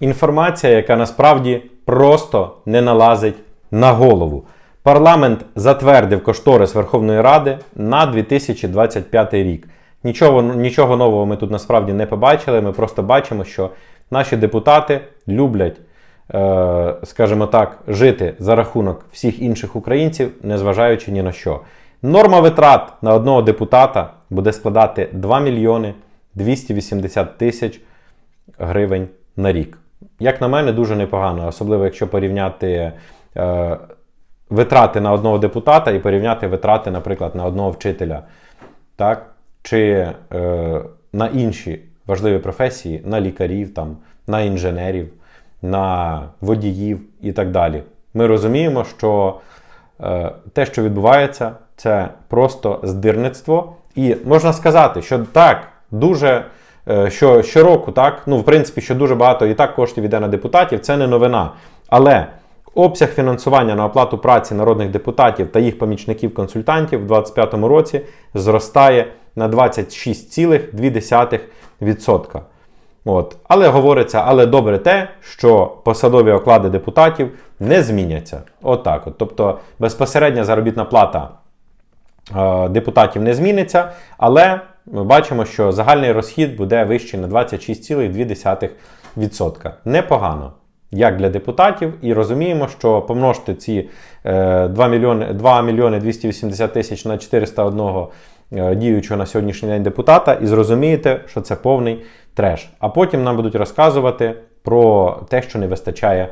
Інформація, яка насправді просто не налазить на голову. Парламент затвердив кошторис Верховної Ради на 2025 рік. Нічого, нічого нового ми тут насправді не побачили. Ми просто бачимо, що наші депутати люблять, е, скажімо так, жити за рахунок всіх інших українців, незважаючи ні на що. Норма витрат на одного депутата буде складати 2 мільйони 280 тисяч гривень на рік. Як на мене, дуже непогано, особливо якщо порівняти е, витрати на одного депутата і порівняти витрати, наприклад, на одного вчителя, так? чи е, на інші важливі професії, на лікарів, там, на інженерів, на водіїв і так далі. Ми розуміємо, що е, те, що відбувається, це просто здирництво. І можна сказати, що так, дуже що щороку, так, ну, в принципі, що дуже багато і так коштів йде на депутатів, це не новина. Але обсяг фінансування на оплату праці народних депутатів та їх помічників-консультантів в 2025 році зростає на 26,2%. От. Але говориться, але добре те, що посадові оклади депутатів не зміняться. Отак. От, Тобто безпосередня заробітна плата е, депутатів не зміниться, але ми бачимо, що загальний розхід буде вищий на 26,2%. Непогано. Як для депутатів, і розуміємо, що помножити ці е, 2 мільйони 2 мільйони 280 тисяч на 401 е, діючого на сьогоднішній день депутата, і зрозумієте, що це повний треш. А потім нам будуть розказувати про те, що не вистачає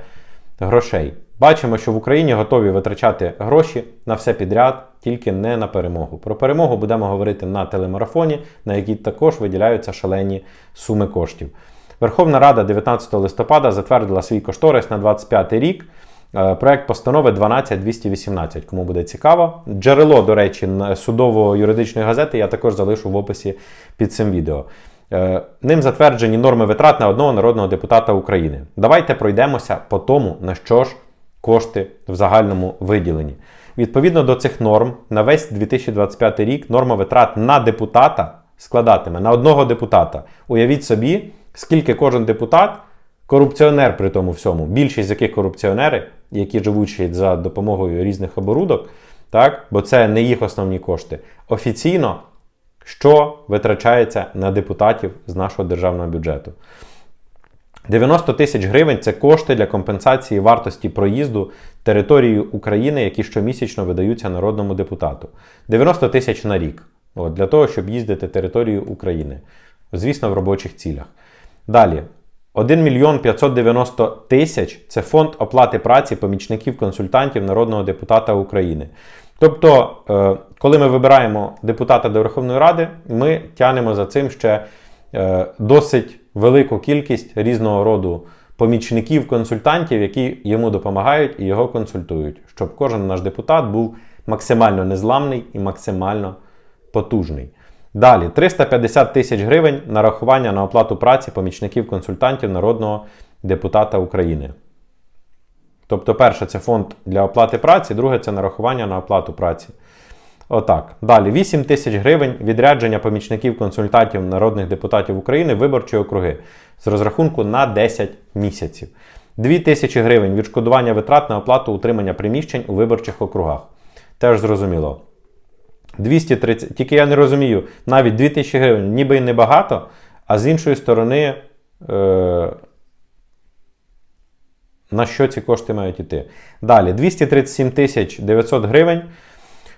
грошей. Бачимо, що в Україні готові витрачати гроші на все підряд, тільки не на перемогу. Про перемогу будемо говорити на телемарафоні, на якій також виділяються шалені суми коштів. Верховна Рада 19 листопада затвердила свій кошторис на 25 рік. Е, Проект постанови 12218, кому буде цікаво. Джерело, до речі, судово-юридичної газети я також залишу в описі під цим відео. Е, Ним затверджені норми витрат на одного народного депутата України. Давайте пройдемося по тому, на що ж кошти в загальному виділенні. Відповідно до цих норм, на весь 2025 рік норма витрат на депутата складатиме на одного депутата. Уявіть собі, скільки кожен депутат, корупціонер при тому всьому, більшість з яких корупціонери, які живуть ще за допомогою різних оборудок, так, бо це не їх основні кошти, офіційно що витрачається на депутатів з нашого державного бюджету. 90 тисяч гривень це кошти для компенсації вартості проїзду територією України, які щомісячно видаються народному депутату. 90 тисяч на рік. От, Для того, щоб їздити територією України. Звісно, в робочих цілях. Далі. 1 мільйон 590 тисяч це фонд оплати праці помічників-консультантів народного депутата України. Тобто, е, коли ми вибираємо депутата до Верховної Ради, ми тянемо за цим ще е, досить велику кількість різного роду помічників, консультантів, які йому допомагають і його консультують, щоб кожен наш депутат був максимально незламний і максимально потужний. Далі 350 тисяч гривень нарахування на оплату праці помічників-консультантів народного депутата України. Тобто, перше, це фонд для оплати праці, друге це нарахування на оплату праці. Отак. Далі 8 тисяч гривень відрядження помічників-консультантів народних депутатів України виборчі округи з розрахунку на 10 місяців. 2 тисячі гривень відшкодування витрат на оплату утримання приміщень у виборчих округах. Теж зрозуміло. 230, Тільки я не розумію, навіть 2 тисячі гривень ніби й небагато, а з іншої сторони. Е- на що ці кошти мають йти? Далі 237 тисяч 900 гривень.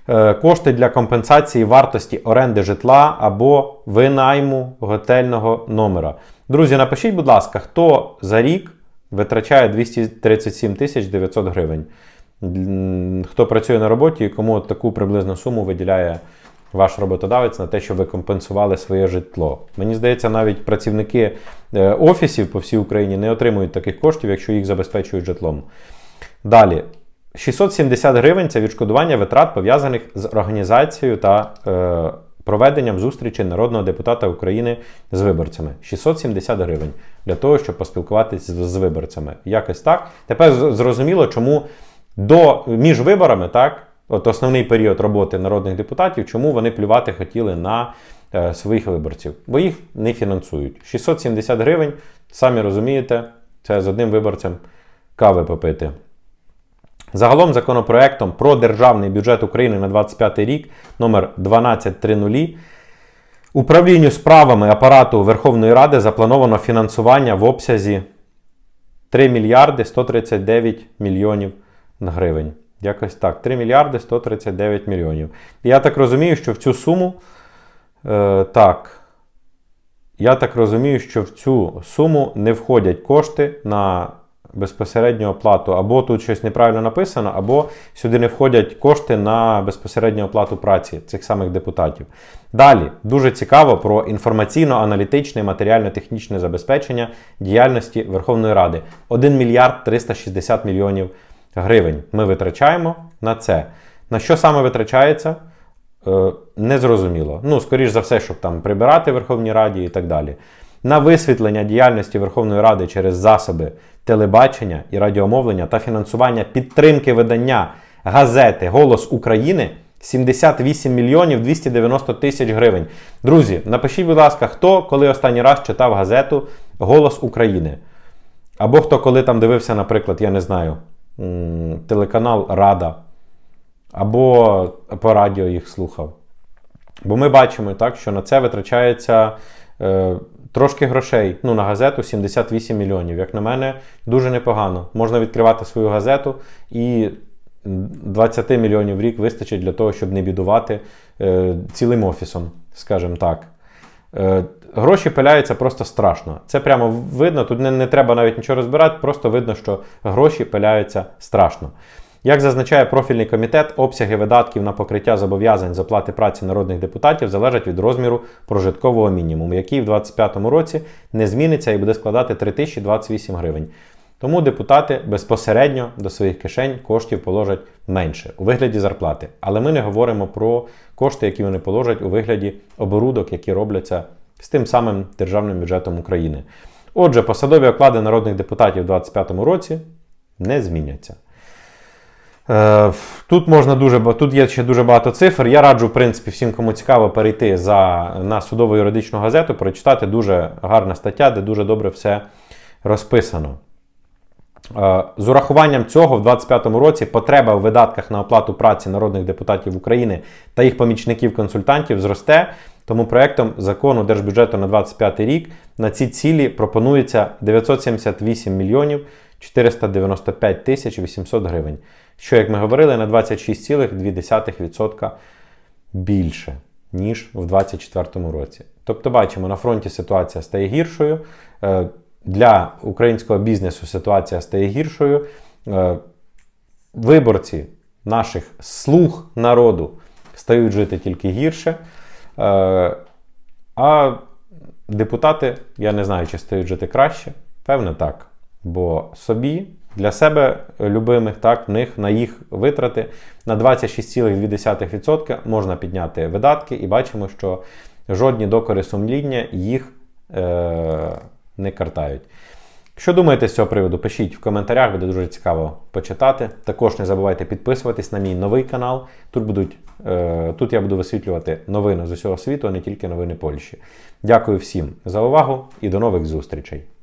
Е, кошти для компенсації вартості оренди житла або винайму готельного номера. Друзі, напишіть, будь ласка, хто за рік витрачає 237 тисяч 900 гривень. Хто працює на роботі і кому таку приблизну суму виділяє ваш роботодавець на те, щоб ви компенсували своє житло. Мені здається, навіть працівники е, офісів по всій Україні не отримують таких коштів, якщо їх забезпечують житлом. Далі. 670 гривень це відшкодування витрат, пов'язаних з організацією та е, проведенням зустрічі народного депутата України з виборцями. 670 гривень для того, щоб поспілкуватися з, з виборцями. Якось так. Тепер зрозуміло, чому до, між виборами, так, от основний період роботи народних депутатів, чому вони плювати хотіли на е, своїх виборців, бо їх не фінансують. 670 гривень, самі розумієте, Це з одним виборцем кави попити. Загалом законопроектом про державний бюджет України на 2025 рік номер 1230 управлінню справами апарату Верховної Ради заплановано фінансування в обсязі 3 мільярди 139 мільйонів гривень. Якось так, 3 мільярди 139 мільйонів. Я так розумію, що в цю суму. Е, так. Я так розумію, що в цю суму не входять кошти на безпосередню оплату. Або тут щось неправильно написано, або сюди не входять кошти на безпосередню оплату праці цих самих депутатів. Далі дуже цікаво про інформаційно-аналітичне і матеріально-технічне забезпечення діяльності Верховної Ради. 1 мільярд 360 мільйонів гривень ми витрачаємо на це. На що саме витрачається? Е, Незрозуміло. Ну, скоріш за все, щоб там прибирати Верховній Раді і так далі. На висвітлення діяльності Верховної Ради через засоби телебачення і радіомовлення та фінансування підтримки видання газети Голос України 78 мільйонів 290 тисяч гривень. Друзі, напишіть, будь ласка, хто коли останній раз читав газету Голос України? Або хто коли там дивився, наприклад, я не знаю, телеканал Рада, або по радіо їх слухав. Бо ми бачимо, так, що на це витрачається е, трошки грошей. Ну, на газету 78 мільйонів. Як на мене, дуже непогано. Можна відкривати свою газету і 20 мільйонів в рік вистачить для того, щоб не бідувати е, цілим офісом, скажімо так. Е, гроші пиляються просто страшно. Це прямо видно. Тут не, не треба навіть нічого розбирати, просто видно, що гроші пиляються страшно. Як зазначає профільний комітет, обсяги видатків на покриття зобов'язань з оплати праці народних депутатів залежать від розміру прожиткового мінімуму, який в 2025 році не зміниться і буде складати 3028 гривень. Тому депутати безпосередньо до своїх кишень коштів положать менше у вигляді зарплати. Але ми не говоримо про кошти, які вони положать у вигляді оборудок, які робляться з тим самим державним бюджетом України. Отже, посадові оклади народних депутатів у 2025 році не зміняться. Е, Тут можна дуже тут є ще дуже багато цифр. Я раджу, в принципі, всім, кому цікаво, перейти за, на судову юридичну газету, прочитати дуже гарна стаття, де дуже добре все розписано. Е, З урахуванням цього в 2025 році потреба в видатках на оплату праці народних депутатів України та їх помічників-консультантів зросте. Тому проектом закону держбюджету на 2025 рік на ці цілі пропонується 978 мільйонів 495 тисяч 800 гривень, що, як ми говорили, на 26,2% більше, ніж в 2024 році. Тобто, бачимо, на фронті ситуація стає гіршою. Е, Для українського бізнесу ситуація стає гіршою. Е, Виборці наших слуг народу стають жити тільки гірше. Е, А депутати, я не знаю, чи стають жити краще. Певне, так. Бо собі, для себе любимих, так, в них на їх витрати на 26,2% можна підняти видатки, і бачимо, що жодні докори сумління їх е, не картають. Що думаєте з цього приводу? Пишіть в коментарях, буде дуже цікаво почитати. Також не забувайте підписуватись на мій новий канал. Тут будуть, е, тут я буду висвітлювати новини з усього світу, а не тільки новини Польщі. Дякую всім за увагу і до нових зустрічей!